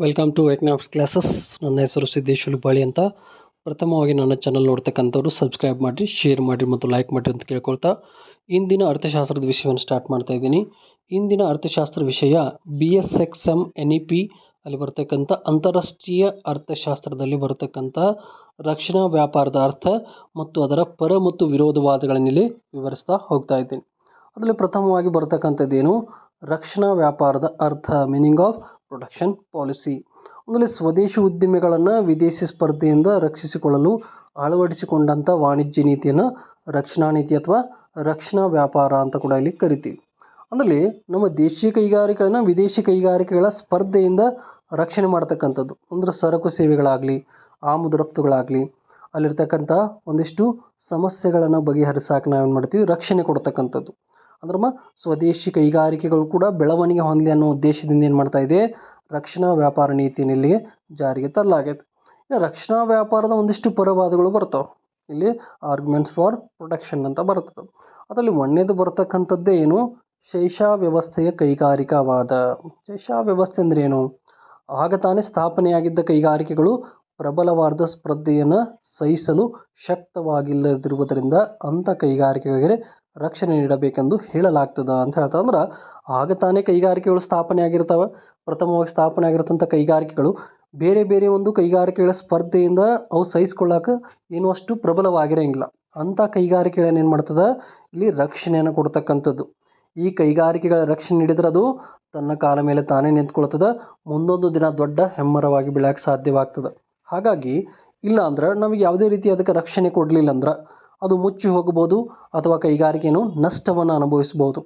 Welcome to economics classes ನನ್ನ ಹೆಸರು ಸಿದ್ದೇಶ್ ಬಾಳಿ ಅಂತ. ಪ್ರಥಮವಾಗಿ ನನ್ನ ಚಾನಲ್ ನೋಡ್ತಕ್ಕಂಥವ್ರು ಸಬ್ಸ್ಕ್ರೈಬ್ ಮಾಡಿ ಶೇರ್ ಮಾಡಿ ಮತ್ತು ಲೈಕ್ ಮಾಡಿ ಅಂತ ಕೇಳ್ಕೊಳ್ತಾ ಇಂದಿನ ಅರ್ಥಶಾಸ್ತ್ರದ ವಿಷಯವನ್ನು ಸ್ಟಾರ್ಟ್ ಮಾಡ್ತಾ ಇದ್ದೀನಿ. ಇಂದಿನ ಅರ್ಥಶಾಸ್ತ್ರ ವಿಷಯ B S X M N E P ಅಲ್ಲಿ ಬರ್ತಕ್ಕಂಥ ಅಂತಾರಾಷ್ಟ್ರೀಯ ಅರ್ಥಶಾಸ್ತ್ರದಲ್ಲಿ ಬರತಕ್ಕಂಥ ರಕ್ಷಣಾ ವ್ಯಾಪಾರದ ಅರ್ಥ ಮತ್ತು ಅದರ ಪರ ಮತ್ತು ವಿರೋಧವಾದಗಳನ್ನ ಇಲ್ಲಿ ವಿವರಿಸ್ತಾ ಹೋಗ್ತಾ ಇದ್ದೀನಿ. ಅದರಲ್ಲಿ ಪ್ರಥಮವಾಗಿ ಬರ್ತಕ್ಕಂಥದ್ದೇನು? ರಕ್ಷಣಾ ವ್ಯಾಪಾರದ ಅರ್ಥ ಮೀನಿಂಗ್ ಆಫ್ ಪ್ರೊಡಕ್ಷನ್ ಪಾಲಿಸಿ ಆಮೇಲೆ ಸ್ವದೇಶಿ ಉದ್ದಿಮೆಗಳನ್ನು ವಿದೇಶಿ ಸ್ಪರ್ಧೆಯಿಂದ ರಕ್ಷಿಸಿಕೊಳ್ಳಲು ಅಳವಡಿಸಿಕೊಂಡಂಥ ವಾಣಿಜ್ಯ ನೀತಿಯನ್ನು ರಕ್ಷಣಾ ನೀತಿ ಅಥವಾ ರಕ್ಷಣಾ ವ್ಯಾಪಾರ ಅಂತ ಕೂಡ ಇಲ್ಲಿ ಕರಿತೀವಿ. ಅಂದರೆ ನಮ್ಮ ದೇಶೀಯ ಕೈಗಾರಿಕೆಗಳನ್ನು ವಿದೇಶಿ ಕೈಗಾರಿಕೆಗಳ ಸ್ಪರ್ಧೆಯಿಂದ ರಕ್ಷಣೆ ಮಾಡ್ತಕ್ಕಂಥದ್ದು. ಅಂದರೆ ಸರಕು ಸೇವೆಗಳಾಗಲಿ, ಆಮದು ರಫ್ತುಗಳಾಗಲಿ, ಅಲ್ಲಿರ್ತಕ್ಕಂಥ ಒಂದಿಷ್ಟು ಸಮಸ್ಯೆಗಳನ್ನು ಬಗೆಹರಿಸಾಕ ನಾವೇನು ಮಾಡ್ತೀವಿ? ರಕ್ಷಣೆ ಕೊಡ್ತಕ್ಕಂಥದ್ದು. ಅಂದ್ರೆ ಮ ಸ್ವದೇಶಿ ಕೈಗಾರಿಕೆಗಳು ಕೂಡ ಬೆಳವಣಿಗೆ ಹೊಂದಲಿ ಅನ್ನೋ ಉದ್ದೇಶದಿಂದ ಏನು ಮಾಡ್ತಾ ಇದೆ? ರಕ್ಷಣಾ ವ್ಯಾಪಾರ ನೀತಿಯನ್ನು ಇಲ್ಲಿ ಜಾರಿಗೆ ತರಲಾಗೈತೆ. ಇನ್ನು ರಕ್ಷಣಾ ವ್ಯಾಪಾರದ ಒಂದಿಷ್ಟು ಪರವಾದಗಳು ಬರ್ತಾವೆ. ಇಲ್ಲಿ ಆರ್ಗ್ಯುಮೆಂಟ್ಸ್ ಫಾರ್ ಪ್ರೊಟೆಕ್ಷನ್ ಅಂತ ಬರ್ತದೆ. ಅದರಲ್ಲಿ ಒಂದನೇದು ಬರ್ತಕ್ಕಂಥದ್ದೇ ಏನು? ಶೈಷಾ ವ್ಯವಸ್ಥೆಯ ಕೈಗಾರಿಕಾವಾದ. ಶೈಷಾ ವ್ಯವಸ್ಥೆ ಅಂದ್ರೆ ಏನು? ಆಗ ತಾನೇ ಸ್ಥಾಪನೆಯಾಗಿದ್ದ ಕೈಗಾರಿಕೆಗಳು ಪ್ರಬಲವಾದ ಸ್ಪರ್ಧೆಯನ್ನು ಸಹಿಸಲು ಶಕ್ತವಾಗಿಲ್ಲದಿರುವುದರಿಂದ ಅಂಥ ಕೈಗಾರಿಕೆಗಳಿಗೆ ರಕ್ಷಣೆ ನೀಡಬೇಕೆಂದು ಹೇಳಲಾಗ್ತದ ಅಂತ ಹೇಳ್ತಂದ್ರೆ ಆಗ ತಾನೇ ಕೈಗಾರಿಕೆಗಳು ಸ್ಥಾಪನೆ ಆಗಿರ್ತವೆ. ಪ್ರಥಮವಾಗಿ ಸ್ಥಾಪನೆ ಆಗಿರ್ತಂಥ ಕೈಗಾರಿಕೆಗಳು. ಬೇರೆ ಬೇರೆ ಒಂದು ಕೈಗಾರಿಕೆಗಳ ಸ್ಪರ್ಧೆಯಿಂದ ಅವು ಸಹಿಸ್ಕೊಳ್ಳೋಕೆ ಏನೂ ಅಷ್ಟು ಪ್ರಬಲವಾಗಿರೋಂಗಿಲ್ಲ. ಅಂಥ ಕೈಗಾರಿಕೆಗಳನ್ನ ಏನು ಮಾಡ್ತದೆ? ಇಲ್ಲಿ ರಕ್ಷಣೆಯನ್ನು ಕೊಡ್ತಕ್ಕಂಥದ್ದು. ಈ ಕೈಗಾರಿಕೆಗಳ ರಕ್ಷಣೆ ನೀಡಿದ್ರೆ ಅದು ತನ್ನ ಕಾಲ ಮೇಲೆ ತಾನೇ ನಿಂತ್ಕೊಳ್ತದೆ. ಮುಂದೊಂದು ದಿನ ದೊಡ್ಡ ಹೆಮ್ಮರವಾಗಿ ಬೆಳೆಯೋಕೆ ಸಾಧ್ಯವಾಗ್ತದೆ. ಹಾಗಾಗಿ ಇಲ್ಲ ಅಂದ್ರೆ ನಮಗೆ ಯಾವುದೇ ರೀತಿ ಅದಕ್ಕೆ ರಕ್ಷಣೆ ಕೊಡಲಿಲ್ಲ ಅಂದ್ರೆ ಅದು ಮುಚ್ಚಿ ಹೋಗಬಹುದು ಅಥವಾ ಕೈಗಾರಿಕೆಯನ್ನು ನಷ್ಟವನ್ನು ಅನುಭವಿಸ್ಬೋದು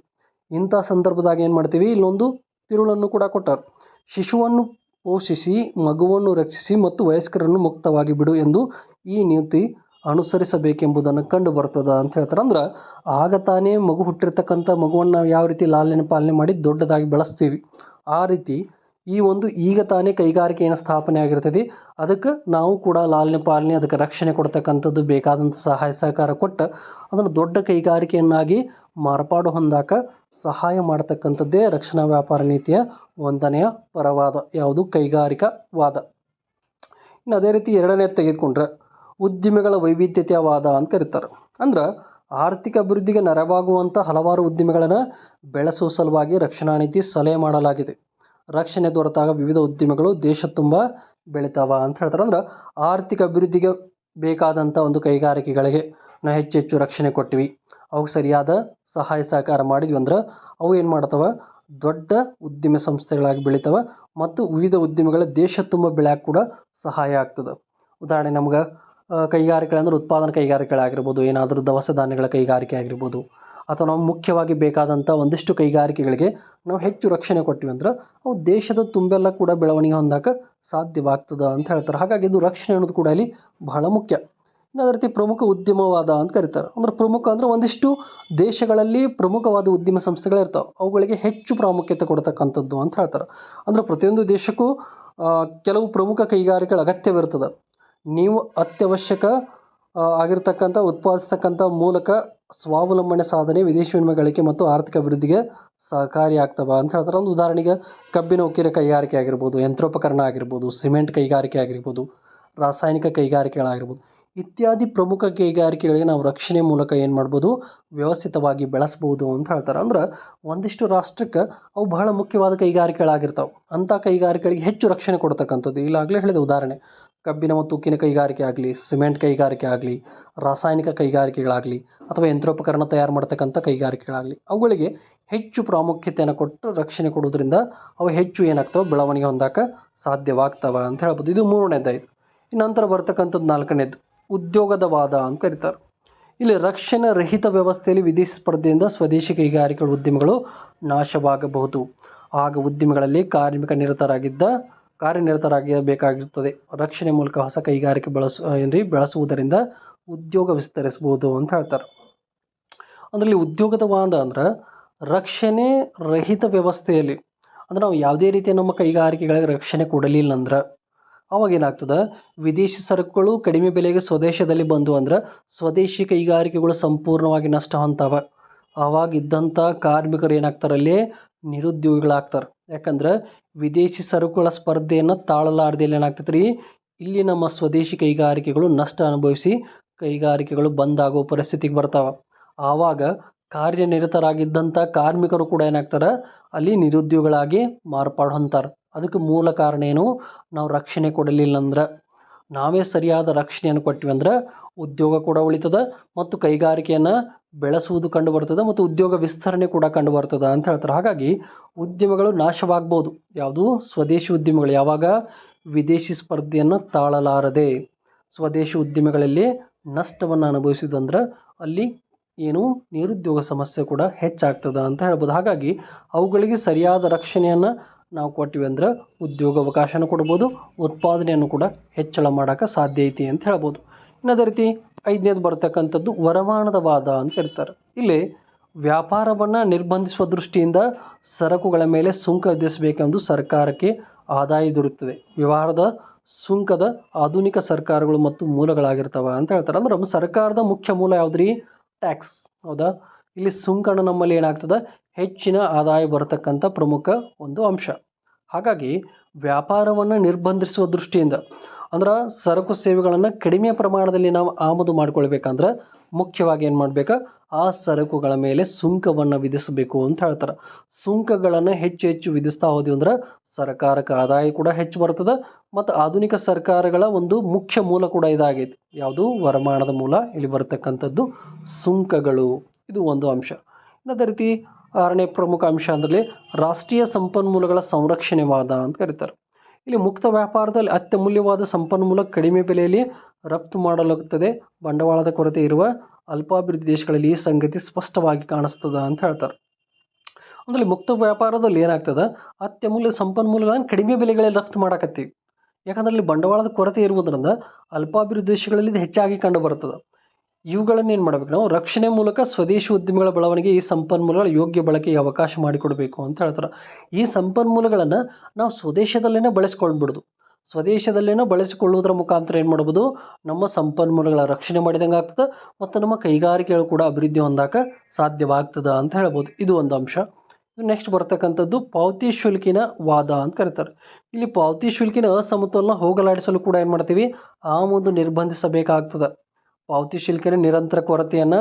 ಇಂಥ ಸಂದರ್ಭದಾಗ ಏನು ಮಾಡ್ತೀವಿ? ಇಲ್ಲೊಂದು ತಿರುಳನ್ನು ಕೂಡ ಕೊಟ್ಟರು. ಶಿಶುವನ್ನು ಪೋಷಿಸಿ, ಮಗುವನ್ನು ರಕ್ಷಿಸಿ ಮತ್ತು ವಯಸ್ಕರನ್ನು ಮುಕ್ತವಾಗಿ ಬಿಡು ಎಂದು ಈ ನೀತಿ ಅನುಸರಿಸಬೇಕೆಂಬುದನ್ನು ಕಂಡು ಬರ್ತದೆ ಅಂತ ಹೇಳ್ತಾರೆ. ಅಂದ್ರೆ ಆಗ ತಾನೇ ಮಗು ಹುಟ್ಟಿರ್ತಕ್ಕಂಥ ಮಗುವನ್ನು ನಾವು ಯಾವ ರೀತಿ ಲಾಲನೆ ಪಾಲನೆ ಮಾಡಿ ದೊಡ್ಡದಾಗಿ ಬೆಳೆಸ್ತೀವಿ. ಆ ರೀತಿ ಈ ಒಂದು ಈಗ ತಾನೇ ಕೈಗಾರಿಕೆಯನ್ನು ಸ್ಥಾಪನೆ ಆಗಿರ್ತದೆ. ಅದಕ್ಕೆ ನಾವು ಕೂಡ ಲಾಲನೆ ಪಾಲನೆ, ಅದಕ್ಕೆ ರಕ್ಷಣೆ ಕೊಡ್ತಕ್ಕಂಥದ್ದು ಬೇಕಾದಂಥ ಸಹಾಯ ಸಹಕಾರ ಕೊಟ್ಟು ಅದನ್ನು ದೊಡ್ಡ ಕೈಗಾರಿಕೆಯನ್ನಾಗಿ ಮಾರ್ಪಾಡು ಹೊಂದಾಕ ಸಹಾಯ ಮಾಡತಕ್ಕಂಥದ್ದೇ ರಕ್ಷಣಾ ವ್ಯಾಪಾರ ನೀತಿಯ ಒಂದನೆಯ ಪರವಾದ, ಯಾವುದು ಕೈಗಾರಿಕಾವಾದ. ಇನ್ನು ಅದೇ ರೀತಿ ಎರಡನೇ ತೆಗೆದುಕೊಂಡ್ರೆ ಉದ್ದಿಮೆಗಳ ವೈವಿಧ್ಯತೆಯ ವಾದ ಅಂತ ಕರೀತಾರೆ. ಅಂದ್ರೆ ಆರ್ಥಿಕ ಅಭಿವೃದ್ಧಿಗೆ ನೆರವಾಗುವಂಥ ಹಲವಾರು ಉದ್ದಿಮೆಗಳನ್ನು ಬೆಳೆಸುವ ಸಲುವಾಗಿ ರಕ್ಷಣಾ ನೀತಿ ಸಲಹೆ ಮಾಡಲಾಗಿದೆ. ರಕ್ಷಣೆ ದೊರೆತಾಗ ವಿವಿಧ ಉದ್ದಿಮೆಗಳು ದೇಶ ತುಂಬ ಬೆಳಿತಾವ ಅಂತ ಹೇಳ್ತಾರೆ. ಅಂದ್ರೆ ಆರ್ಥಿಕ ಅಭಿವೃದ್ಧಿಗೆ ಬೇಕಾದಂಥ ಒಂದು ಕೈಗಾರಿಕೆಗಳಿಗೆ ನಾವು ಹೆಚ್ಚು ಹೆಚ್ಚು ರಕ್ಷಣೆ ಕೊಟ್ಟಿವಿ. ಅವಕ್ಕೆ ಸರಿಯಾದ ಸಹಾಯ ಸಹಕಾರ ಮಾಡಿದ್ವಿ ಅಂದ್ರೆ ಅವು ಏನು ಮಾಡ್ತವೆ? ದೊಡ್ಡ ಉದ್ದಿಮೆ ಸಂಸ್ಥೆಗಳಾಗಿ ಬೆಳಿತವೆ ಮತ್ತು ವಿವಿಧ ಉದ್ಯಮಗಳ ದೇಶ ತುಂಬ ಬೆಳೆಯಕ್ಕೆ ಕೂಡ ಸಹಾಯ ಆಗ್ತದೆ. ಉದಾಹರಣೆ ನಮ್ಗೆ ಕೈಗಾರಿಕೆಗಳಂದ್ರೆ ಉತ್ಪಾದನಾ ಕೈಗಾರಿಕೆಗಳಾಗಿರ್ಬೋದು, ಏನಾದರೂ ದವಸ ಧಾನ್ಯಗಳ ಕೈಗಾರಿಕೆ ಆಗಿರ್ಬೋದು ಅಥವಾ ನಾವು ಮುಖ್ಯವಾಗಿ ಬೇಕಾದಂಥ ಒಂದಿಷ್ಟು ಕೈಗಾರಿಕೆಗಳಿಗೆ ನಾವು ಹೆಚ್ಚು ರಕ್ಷಣೆ ಕೊಟ್ಟಿವಿ ಅಂದ್ರೆ ಅವು ದೇಶದ ತುಂಬೆಲ್ಲ ಕೂಡ ಬೆಳವಣಿಗೆ ಹೊಂದಕ್ಕೆ ಸಾಧ್ಯವಾಗ್ತದೆ ಅಂತ ಹೇಳ್ತಾರೆ. ಹಾಗಾಗಿ ಇದು ರಕ್ಷಣೆ ಅನ್ನೋದು ಕೂಡ ಇಲ್ಲಿ ಬಹಳ ಮುಖ್ಯ. ಇನ್ನು ಅದೇ ರೀತಿ ಪ್ರಮುಖ ಉದ್ಯಮವಾದ ಅಂತ ಕರೀತಾರೆ. ಅಂದ್ರೆ ಪ್ರಮುಖ ಅಂದರೆ ಒಂದಿಷ್ಟು ದೇಶಗಳಲ್ಲಿ ಪ್ರಮುಖವಾದ ಉದ್ಯಮ ಸಂಸ್ಥೆಗಳಿರ್ತಾವೆ ಅವುಗಳಿಗೆ ಹೆಚ್ಚು ಪ್ರಾಮುಖ್ಯತೆ ಕೊಡ್ತಕ್ಕಂಥದ್ದು ಅಂತ ಹೇಳ್ತಾರೆ. ಅಂದ್ರೆ ಪ್ರತಿಯೊಂದು ದೇಶಕ್ಕೂ ಕೆಲವು ಪ್ರಮುಖ ಕೈಗಾರಿಕೆಗಳ ಅಗತ್ಯವಿರ್ತದೆ. ನೀವು ಅತ್ಯವಶ್ಯಕ ಆಗಿರ್ತಕ್ಕಂಥ, ಉತ್ಪಾದಿಸ್ತಕ್ಕಂಥ ಮೂಲಕ ಸ್ವಾವಲಂಬನೆ ಸಾಧನೆ, ವಿದೇಶಿ ವಿನಿಮಯ ಗಳಿಕೆ ಮತ್ತು ಆರ್ಥಿಕ ಅಭಿವೃದ್ಧಿಗೆ ಸಹಕಾರಿಯಾಗ್ತವೆ ಅಂತ ಹೇಳ್ತಾರೆ. ಒಂದು ಉದಾಹರಣೆಗೆ ಕಬ್ಬಿನ ಉಕ್ಕಿನ ಕೈಗಾರಿಕೆ ಆಗಿರ್ಬೋದು, ಯಂತ್ರೋಪಕರಣ ಆಗಿರ್ಬೋದು, ಸಿಮೆಂಟ್ ಕೈಗಾರಿಕೆ ಆಗಿರ್ಬೋದು, ರಾಸಾಯನಿಕ ಕೈಗಾರಿಕೆಗಳಾಗಿರ್ಬೋದು. ಇತ್ಯಾದಿ ಪ್ರಮುಖ ಕೈಗಾರಿಕೆಗಳಿಗೆ ನಾವು ರಕ್ಷಣೆ ಮೂಲಕ ಏನು ಮಾಡ್ಬೋದು? ವ್ಯವಸ್ಥಿತವಾಗಿ ಬೆಳೆಸ್ಬೋದು ಅಂತ ಹೇಳ್ತಾರೆ. ಅಂದ್ರೆ ಒಂದಿಷ್ಟು ರಾಷ್ಟ್ರಕ್ಕೆ ಅವು ಬಹಳ ಮುಖ್ಯವಾದ ಕೈಗಾರಿಕೆಗಳಾಗಿರ್ತಾವೆ. ಅಂಥ ಕೈಗಾರಿಕೆಗಳಿಗೆ ಹೆಚ್ಚು ರಕ್ಷಣೆ ಕೊಡ್ತಕ್ಕಂಥದ್ದು. ಈಗಾಗಲೇ ಹೇಳಿದ ಉದಾಹರಣೆ. ಕಬ್ಬಿನ ಮತ್ತು ಉಕ್ಕಿನ ಕೈಗಾರಿಕೆ ಆಗಲಿ, ಸಿಮೆಂಟ್ ಕೈಗಾರಿಕೆ ಆಗಲಿ, ರಾಸಾಯನಿಕ ಕೈಗಾರಿಕೆಗಳಾಗಲಿ ಅಥವಾ ಯಂತ್ರೋಪಕರಣ ತಯಾರು ಮಾಡ್ತಕ್ಕಂಥ ಕೈಗಾರಿಕೆಗಳಾಗಲಿ, ಅವುಗಳಿಗೆ ಹೆಚ್ಚು ಪ್ರಾಮುಖ್ಯತೆಯನ್ನು ಕೊಟ್ಟು ರಕ್ಷಣೆ ಕೊಡೋದ್ರಿಂದ ಅವು ಹೆಚ್ಚು ಏನಾಗ್ತವೆ, ಬೆಳವಣಿಗೆ ಹೊಂದಾಕ ಸಾಧ್ಯವಾಗ್ತವೆ ಅಂತ ಹೇಳ್ಬೋದು. ಇದು ಮೂರನೇದಾಯಿತು. ನಂತರ ಬರ್ತಕ್ಕಂಥದ್ದು ನಾಲ್ಕನೇದು ಉದ್ಯೋಗದ ವಾದ ಅಂತ ಕರೀತಾರೆ. ಇಲ್ಲಿ ರಕ್ಷಣೆ ರಹಿತ ವ್ಯವಸ್ಥೆಯಲ್ಲಿ ವಿದೇಶಿ ಸ್ಪರ್ಧೆಯಿಂದ ಸ್ವದೇಶಿ ಕೈಗಾರಿಕೆಗಳ ಉದ್ಯಮಗಳು ನಾಶವಾಗಬಹುದು. ಆಗ ಉದ್ಯಮಗಳಲ್ಲಿ ಕಾರ್ಮಿಕ ನಿರತರಾಗಿದ್ದ ಕಾರ್ಯನಿರತರಾಗಬೇಕಾಗಿರುತ್ತದೆ ರಕ್ಷಣೆ ಮೂಲಕ ಹೊಸ ಕೈಗಾರಿಕೆ ಬಳಸು ಏನ್ರಿ? ಬೆಳೆಸುವುದರಿಂದ ಉದ್ಯೋಗ ವಿಸ್ತರಿಸ್ಬೋದು ಅಂತ ಹೇಳ್ತಾರೆ. ಅದರಲ್ಲಿ ಉದ್ಯೋಗದ ವಾದ ಅಂದ್ರೆ ರಕ್ಷಣೆ ರಹಿತ ವ್ಯವಸ್ಥೆಯಲ್ಲಿ, ಅಂದ್ರೆ ನಾವು ಯಾವುದೇ ರೀತಿಯ ನಮ್ಮ ಕೈಗಾರಿಕೆಗಳಿಗೆ ರಕ್ಷಣೆ ಕೊಡಲಿಲ್ಲ ಅಂದ್ರೆ ಅವಾಗ ಏನಾಗ್ತದೆ? ವಿದೇಶಿ ಸರಕುಗಳು ಕಡಿಮೆ ಬೆಲೆಗೆ ಸ್ವದೇಶದಲ್ಲಿ ಬಂದು ಅಂದ್ರೆ ಸ್ವದೇಶಿ ಕೈಗಾರಿಕೆಗಳು ಸಂಪೂರ್ಣವಾಗಿ ನಷ್ಟ ಹೊಂತಾವೆ ಆವಾಗ ಇದ್ದಂಥ ಕಾರ್ಮಿಕರು ಏನಾಗ್ತಾರೆ ಅಲ್ಲಿ? ನಿರುದ್ಯೋಗಿಗಳಾಗ್ತಾರೆ. ಯಾಕಂದ್ರೆ ವಿದೇಶಿ ಸರಕುಗಳ ಸ್ಪರ್ಧೆಯನ್ನು ತಾಳಲಾರದೆ ಏನಾಗ್ತೈತೆ ರೀ ಇಲ್ಲಿ ನಮ್ಮ ಸ್ವದೇಶಿ ಕೈಗಾರಿಕೆಗಳು ನಷ್ಟ ಅನುಭವಿಸಿ ಕೈಗಾರಿಕೆಗಳು ಬಂದ್ ಆಗೋ ಪರಿಸ್ಥಿತಿಗೆ ಬರ್ತಾವೆ. ಆವಾಗ ಕಾರ್ಯನಿರತರಾಗಿದ್ದಂಥ ಕಾರ್ಮಿಕರು ಕೂಡ ಏನಾಗ್ತಾರೆ? ಅಲ್ಲಿ ನಿರುದ್ಯೋಗಿಗಳಾಗಿ ಮಾರ್ಪಾಡು ಹೊಂತಾರೆ. ಅದಕ್ಕೆ ಮೂಲ ಕಾರಣ ಏನು? ನಾವು ರಕ್ಷಣೆ ಕೊಡಲಿಲ್ಲ ಅಂದ್ರೆ ನಾವೇ ಸರಿಯಾದ ರಕ್ಷಣೆಯನ್ನು ಕೊಟ್ವಿ ಅಂದ್ರೆ ಉದ್ಯೋಗ ಕೂಡ ಉಳಿತದ ಮತ್ತು ಕೈಗಾರಿಕೆಯನ್ನು ಬೆಳೆಸುವುದು ಕಂಡು ಬರ್ತದೆ ಮತ್ತು ಉದ್ಯೋಗ ವಿಸ್ತರಣೆ ಕೂಡ ಕಂಡು ಬರ್ತದೆ ಅಂತ ಹೇಳ್ತಾರೆ. ಹಾಗಾಗಿ ಉದ್ಯಮಗಳು ನಾಶವಾಗ್ಬೋದು. ಯಾವುದು? ಸ್ವದೇಶಿ ಉದ್ಯಮಗಳು. ಯಾವಾಗ? ವಿದೇಶಿ ಸ್ಪರ್ಧೆಯನ್ನು ತಾಳಲಾರದೆ. ಸ್ವದೇಶಿ ಉದ್ಯಮಗಳಲ್ಲಿ ನಷ್ಟವನ್ನು ಅನುಭವಿಸಿದಂದ್ರೆ ಅಲ್ಲಿ ಏನು? ನಿರುದ್ಯೋಗ ಸಮಸ್ಯೆ ಕೂಡ ಹೆಚ್ಚಾಗ್ತದೆ ಅಂತ ಹೇಳ್ಬೋದು. ಹಾಗಾಗಿ ಅವುಗಳಿಗೆ ಸರಿಯಾದ ರಕ್ಷಣೆಯನ್ನು ನಾವು ಕೊಟ್ಟಿವಿ ಅಂದ್ರೆ ಉದ್ಯೋಗ ಅವಕಾಶನೂ ಕೊಡ್ಬೋದು, ಉತ್ಪಾದನೆಯನ್ನು ಕೂಡ ಹೆಚ್ಚಳ ಮಾಡೋಕ್ಕೆ ಸಾಧ್ಯ ಐತಿ ಅಂತ ಹೇಳ್ಬೋದು. ಅದೇ ರೀತಿ ಐದನೇದು ಬರ್ತಕ್ಕಂಥದ್ದು ವರಮಾನದ ವಾದ ಅಂತ ಇರ್ತಾರೆ. ಇಲ್ಲಿ ವ್ಯಾಪಾರವನ್ನು ನಿರ್ಬಂಧಿಸುವ ದೃಷ್ಟಿಯಿಂದ ಸರಕುಗಳ ಮೇಲೆ ಸುಂಕ ವಿಧಿಸಬೇಕೆಂದು ಸರ್ಕಾರಕ್ಕೆ ಆದಾಯ ದೊರೆಯುತ್ತದೆ. ವ್ಯವಹಾರದ ಸುಂಕದ ಆಧುನಿಕ ಸರ್ಕಾರಗಳು ಮತ್ತು ಮೂಲಗಳಾಗಿರ್ತವೆ ಅಂತ ಹೇಳ್ತಾರೆ. ಅಂದ್ರೆ ಸರ್ಕಾರದ ಮುಖ್ಯ ಮೂಲ ಯಾವುದ್ರಿ? ಟ್ಯಾಕ್ಸ್ ಹೌದಾ? ಇಲ್ಲಿ ಸುಂಕನ ನಮ್ಮಲ್ಲಿ ಏನಾಗ್ತದೆ? ಹೆಚ್ಚಿನ ಆದಾಯ ಬರತಕ್ಕಂಥ ಪ್ರಮುಖ ಒಂದು ಅಂಶ. ಹಾಗಾಗಿ ವ್ಯಾಪಾರವನ್ನು ನಿರ್ಬಂಧಿಸುವ ದೃಷ್ಟಿಯಿಂದ ಅಂದ್ರೆ ಸರಕು ಸೇವೆಗಳನ್ನು ಕಡಿಮೆ ಪ್ರಮಾಣದಲ್ಲಿ ನಾವು ಆಮದು ಮಾಡ್ಕೊಳ್ಬೇಕಂದ್ರೆ ಮುಖ್ಯವಾಗಿ ಏನು ಮಾಡಬೇಕು? ಆ ಸರಕುಗಳ ಮೇಲೆ ಸುಂಕವನ್ನು ವಿಧಿಸಬೇಕು ಅಂತ ಹೇಳ್ತಾರೆ. ಸುಂಕಗಳನ್ನು ಹೆಚ್ಚು ಹೆಚ್ಚು ವಿಧಿಸ್ತಾ ಹೋದ್ವಿ ಅಂದ್ರೆ ಸರ್ಕಾರಕ್ಕೆ ಆದಾಯ ಕೂಡ ಹೆಚ್ಚು ಬರ್ತದೆ ಮತ್ತು ಆಧುನಿಕ ಸರ್ಕಾರಗಳ ಒಂದು ಮುಖ್ಯ ಮೂಲ ಕೂಡ ಇದಾಗೈತಿ. ಯಾವುದು? ವರಮಾನದ ಮೂಲ ಇಲ್ಲಿ ಬರ್ತಕ್ಕಂಥದ್ದು ಸುಂಕಗಳು. ಇದು ಒಂದು ಅಂಶ. ಅದೇ ರೀತಿ ಆರನೇ ಪ್ರಮುಖ ಅಂಶ ಅಂದರೆ ರಾಷ್ಟ್ರೀಯ ಸಂಪನ್ಮೂಲಗಳ ಸಂರಕ್ಷಣೆವಾದ ಅಂತ ಕರೀತಾರೆ. ಇಲ್ಲಿ ಮುಕ್ತ ವ್ಯಾಪಾರದಲ್ಲಿ ಅತ್ಯಮೂಲ್ಯವಾದ ಸಂಪನ್ಮೂಲ ಕಡಿಮೆ ಬೆಲೆಯಲ್ಲಿ ರಫ್ತು ಮಾಡಲಾಗುತ್ತದೆ. ಬಂಡವಾಳದ ಕೊರತೆ ಇರುವ ಅಲ್ಪಾಭಿವೃದ್ಧಿ ದೇಶಗಳಲ್ಲಿ ಈ ಸಂಗತಿ ಸ್ಪಷ್ಟವಾಗಿ ಕಾಣಿಸ್ತದೆ ಅಂತ ಹೇಳ್ತಾರೆ. ಅಂದರೆ ಮುಕ್ತ ವ್ಯಾಪಾರದಲ್ಲಿ ಏನಾಗ್ತದೆ? ಅತ್ಯಮೂಲ್ಯ ಸಂಪನ್ಮೂಲಗಳನ್ನು ಕಡಿಮೆ ಬೆಲೆಗಳಲ್ಲಿ ರಫ್ತು ಮಾಡಾಕತ್ತೀವಿ. ಯಾಕಂದ್ರೆ ಇಲ್ಲಿ ಬಂಡವಾಳದ ಕೊರತೆ ಇರುವುದರಿಂದ ಅಲ್ಪಾಭಿವೃದ್ಧಿ ದೇಶಗಳಲ್ಲಿ ಇದು ಹೆಚ್ಚಾಗಿ ಕಂಡು ಬರ್ತದೆ ಇವುಗಳನ್ನು ಏನು ಮಾಡಬೇಕು ನಾವು? ರಕ್ಷಣೆ ಮೂಲಕ ಸ್ವದೇಶಿ ಉದ್ಯಮಗಳ ಬೆಳವಣಿಗೆ, ಈ ಸಂಪನ್ಮೂಲಗಳ ಯೋಗ್ಯ ಬಳಕೆಗೆ ಅವಕಾಶ ಮಾಡಿಕೊಡಬೇಕು ಅಂತ ಹೇಳ್ತಾರೆ. ಈ ಸಂಪನ್ಮೂಲಗಳನ್ನು ನಾವು ಸ್ವದೇಶದಲ್ಲೇ ಬಳಸ್ಕೊಳ್ಬಿಡೋದು ಸ್ವದೇಶದಲ್ಲೇನೋ ಬಳಸಿಕೊಳ್ಳುವುದರ ಮುಖಾಂತರ ಏನು ಮಾಡ್ಬೋದು? ನಮ್ಮ ಸಂಪನ್ಮೂಲಗಳ ರಕ್ಷಣೆ ಮಾಡಿದಂಗೆ ಆಗ್ತದೆ ಮತ್ತು ನಮ್ಮ ಕೈಗಾರಿಕೆಗಳು ಕೂಡ ಅಭಿವೃದ್ಧಿ ಹೊಂದಾಕ ಸಾಧ್ಯವಾಗ್ತದೆ ಅಂತ ಹೇಳ್ಬೋದು. ಇದು ಒಂದು ಅಂಶ. ನೆಕ್ಸ್ಟ್ ಬರ್ತಕ್ಕಂಥದ್ದು ಪಾವತಿ ಶುಲ್ಕಿನ ವಾದ ಅಂತ ಕರೀತಾರೆ. ಇಲ್ಲಿ ಪಾವತಿ ಶುಲ್ಕಿನ ಅಸಮತೋಲನ ಹೋಗಲಾಡಿಸಲು ಕೂಡ ಏನು ಮಾಡ್ತೀವಿ? ಆಮದು ನಿರ್ಬಂಧಿಸಬೇಕಾಗ್ತದೆ. ಪಾವತಿ ಶುಲ್ಕದ ನಿರಂತರ ಕೊರತೆಯನ್ನು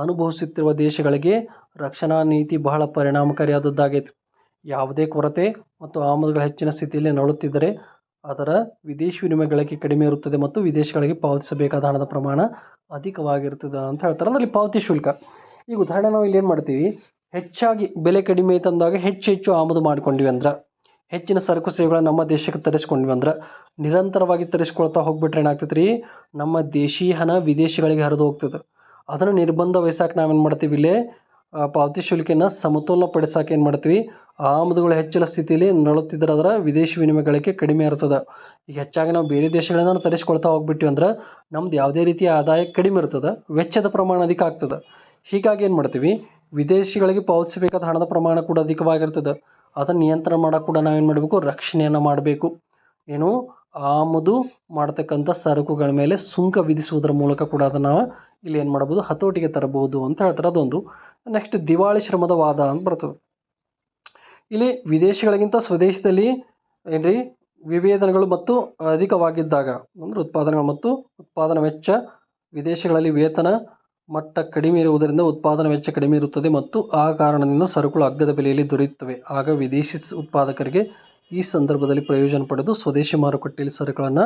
ಅನುಭವಿಸುತ್ತಿರುವ ದೇಶಗಳಿಗೆ ರಕ್ಷಣಾ ನೀತಿ ಬಹಳ ಪರಿಣಾಮಕಾರಿಯಾದದ್ದಾಗೈತೆ. ಯಾವುದೇ ಕೊರತೆ ಮತ್ತು ಆಮದುಗಳ ಹೆಚ್ಚಿನ ಸ್ಥಿತಿಯಲ್ಲಿ ನರಳುತ್ತಿದ್ದರೆ ಅದರ ವಿದೇಶಿ ವಿನಿಮಯ ಗಳಿಕೆ ಕಡಿಮೆ ಇರುತ್ತದೆ ಮತ್ತು ವಿದೇಶಗಳಿಗೆ ಪಾವತಿಸಬೇಕಾದ ಹಣದ ಪ್ರಮಾಣ ಅಧಿಕವಾಗಿರ್ತದೆ ಅಂತ ಹೇಳ್ತಾರೆ. ಅಂದ್ರೆ ಅಲ್ಲಿ ಪಾವತಿ ಶುಲ್ಕ. ಈಗ ಉದಾಹರಣೆ ನಾವು ಇಲ್ಲಿ ಏನು ಮಾಡ್ತೀವಿ? ಹೆಚ್ಚಾಗಿ ಬೆಲೆ ಕಡಿಮೆ ತಂದಾಗ ಹೆಚ್ಚು ಹೆಚ್ಚು ಆಮದು ಮಾಡ್ಕೊಂಡಿವಿ ಅಂದ್ರೆ ಹೆಚ್ಚಿನ ಸರಕು ಸೇವೆಗಳನ್ನ ನಮ್ಮ ದೇಶಕ್ಕೆ ತರಿಸ್ಕೊಂಡ್ವಿ ಅಂದ್ರೆ ನಿರಂತರವಾಗಿ ತರಿಸ್ಕೊಳ್ತಾ ಹೋಗ್ಬಿಟ್ರೆ ಏನಾಗ್ತೈತೆ ರೀ ನಮ್ಮ ದೇಶೀಯ ಹಣ ವಿದೇಶಿಗಳಿಗೆ ಹರಿದು ಹೋಗ್ತದೆ ಅದನ್ನು ನಿರ್ಬಂಧ ವಹಿಸಕ್ಕೆ ನಾವೇನು ಮಾಡ್ತೀವಿ ಇಲ್ಲೇ? ಪಾವತಿ ಶುಲ್ಕನ ಸಮತೋಲನ ಪಡಿಸಕ್ಕೆ ಏನು ಮಾಡ್ತೀವಿ? ಆಮದುಗಳು ಹೆಚ್ಚಿನ ಸ್ಥಿತಿಯಲ್ಲಿ ನಳುತ್ತಿದ್ರೆ ಅದರ ವಿದೇಶಿ ವಿನಿಮಯ ಗಳಿಕೆ ಕಡಿಮೆ ಇರ್ತದೆ. ಈಗ ಹೆಚ್ಚಾಗಿ ನಾವು ಬೇರೆ ದೇಶಗಳಿಂದ ತರಿಸ್ಕೊಳ್ತಾ ಹೋಗ್ಬಿಟ್ಟಿವಿ ಅಂದ್ರೆ ನಮ್ದು ಯಾವುದೇ ರೀತಿಯ ಆದಾಯ ಕಡಿಮೆ ಇರ್ತದೆ, ವೆಚ್ಚದ ಪ್ರಮಾಣ ಅಧಿಕ ಆಗ್ತದೆ. ಹೀಗಾಗಿ ಏನು ಮಾಡ್ತೀವಿ? ವಿದೇಶಿಗಳಿಗೆ ಪಾವತಿಸಬೇಕಾದ ಹಣದ ಪ್ರಮಾಣ ಕೂಡ ಅಧಿಕವಾಗಿರ್ತದೆ. ಅದನ್ನು ನಿಯಂತ್ರಣ ಮಾಡೋಕೆ ಕೂಡ ನಾವೇನು ಮಾಡಬೇಕು? ರಕ್ಷಣೆಯನ್ನು ಮಾಡಬೇಕು. ಏನು? ಆಮದು ಮಾಡ್ತಕ್ಕಂಥ ಸರಕುಗಳ ಮೇಲೆ ಸುಂಕ ವಿಧಿಸುವುದರ ಮೂಲಕ ಕೂಡ ಅದನ್ನು ಇಲ್ಲಿ ಏನು ಮಾಡ್ಬೋದು? ಹತೋಟಿಗೆ ತರಬಹುದು ಅಂತ ಹೇಳ್ತಾರೆ. ಅದೊಂದು. ನೆಕ್ಸ್ಟ್ ದಿವಾಳಿ ಶ್ರಮದ ವಾದ ಅಂತ ಬರ್ತದೆ. ಇಲ್ಲಿ ವಿದೇಶಗಳಿಗಿಂತ ಸ್ವದೇಶದಲ್ಲಿ ಏನ್ರಿ? ವಿವೇದನೆಗಳು ಮತ್ತು ಅಧಿಕವಾಗಿದ್ದಾಗ ಅಂದರೆ ಉತ್ಪಾದನೆಗಳು ಮತ್ತು ಉತ್ಪಾದನಾ ವೆಚ್ಚ, ವಿದೇಶಗಳಲ್ಲಿ ವೇತನ ಮಟ್ಟ ಕಡಿಮೆ ಇರುವುದರಿಂದ ಉತ್ಪಾದನಾ ವೆಚ್ಚ ಕಡಿಮೆ ಇರುತ್ತದೆ ಮತ್ತು ಆ ಕಾರಣದಿಂದ ಸರಕುಗಳು ಅಗ್ಗದ ಬೆಲೆಯಲ್ಲಿ ದೊರೆಯುತ್ತವೆ. ಆಗ ವಿದೇಶಿ ಉತ್ಪಾದಕರಿಗೆ ಈ ಸಂದರ್ಭದಲ್ಲಿ ಪ್ರಯೋಜನ ಪಡೆದು ಸ್ವದೇಶಿ ಮಾರುಕಟ್ಟೆಯಲ್ಲಿ ಸರಕುಗಳನ್ನು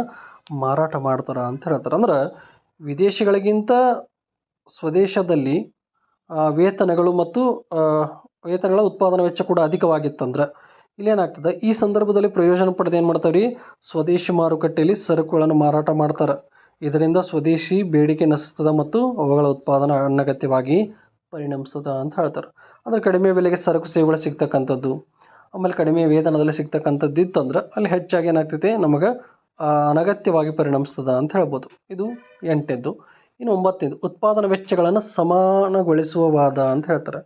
ಮಾರಾಟ ಮಾಡ್ತಾರೆ ಅಂತ ಹೇಳ್ತಾರೆ. ಅಂದ್ರೆ ವಿದೇಶಿಗಳಿಗಿಂತ ಸ್ವದೇಶದಲ್ಲಿ ವೇತನಗಳು ಮತ್ತು ವೇತನಗಳ ಉತ್ಪಾದನಾ ವೆಚ್ಚ ಕೂಡ ಅಧಿಕವಾಗಿತ್ತಂದ್ರೆ ಇಲ್ಲೇನಾಗ್ತದೆ? ಈ ಸಂದರ್ಭದಲ್ಲಿ ಪ್ರಯೋಜನ ಪಡೆದು ಏನು ಮಾಡ್ತಾವ್ರಿ? ಸ್ವದೇಶಿ ಮಾರುಕಟ್ಟೆಯಲ್ಲಿ ಸರಕುಗಳನ್ನು ಮಾರಾಟ ಮಾಡ್ತಾರೆ. ಇದರಿಂದ ಸ್ವದೇಶಿ ಬೇಡಿಕೆ ನಶಿಸ್ತದೆ ಮತ್ತು ಅವುಗಳ ಉತ್ಪಾದನ ಅನಗತ್ಯವಾಗಿ ಪರಿಣಮಿಸ್ತದ ಅಂತ ಹೇಳ್ತಾರೆ. ಅಂದರೆ ಕಡಿಮೆ ಬೆಲೆಗೆ ಸರಕು ಸೇವೆಗಳು ಸಿಗ್ತಕ್ಕಂಥದ್ದು. ಆಮೇಲೆ ಕಡಿಮೆ ವೇತನದಲ್ಲಿ ಸಿಗ್ತಕ್ಕಂಥದ್ದು ಇತ್ತಂದ್ರೆ ಅಲ್ಲಿ ಹೆಚ್ಚಾಗಿ ಏನಾಗ್ತೈತೆ? ನಮಗೆ ಅನಗತ್ಯವಾಗಿ ಪರಿಣಮಿಸ್ತದ ಅಂತ ಹೇಳ್ಬೋದು. ಇದು ಎಂಟನೇದ್ದು ಇನ್ನು ಒಂಬತ್ತನೇದು ಉತ್ಪಾದನಾ ವೆಚ್ಚಗಳನ್ನು ಸಮಾನಗೊಳಿಸುವ ವಾದ ಅಂತ ಹೇಳ್ತಾರೆ.